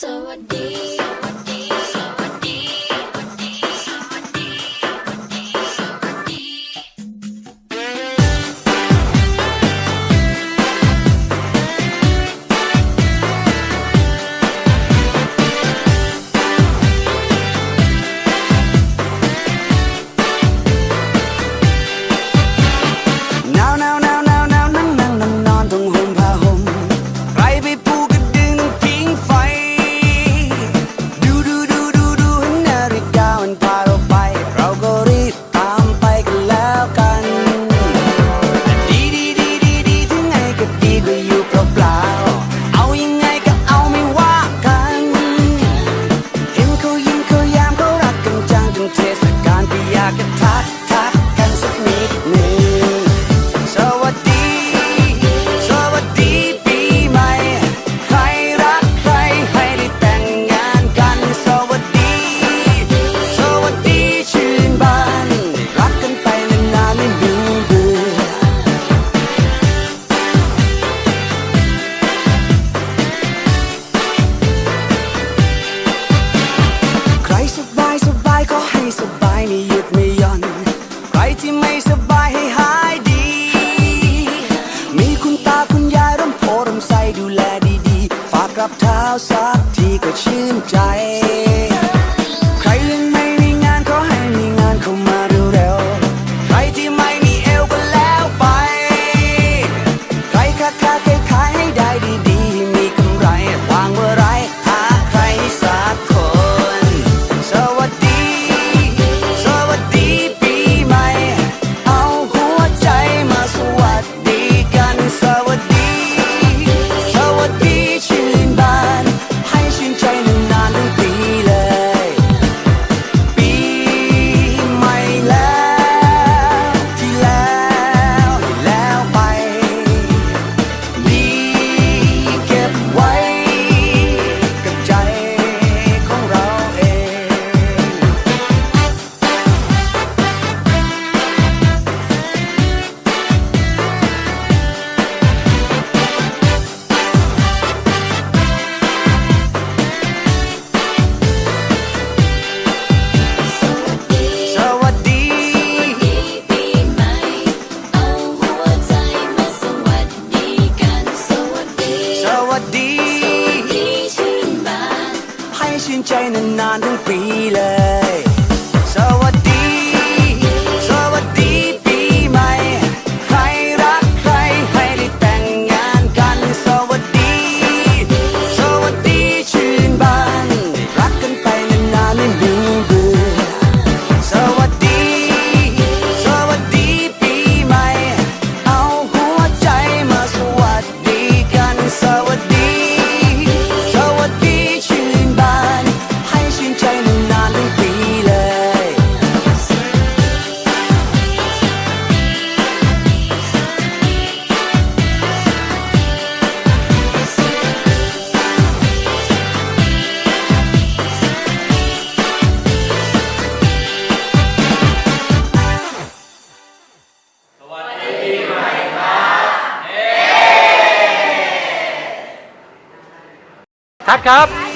so I did. บเท้าสักทีก็ชื่นใจ ใจนานๆทั้งปีเลย คัดครับ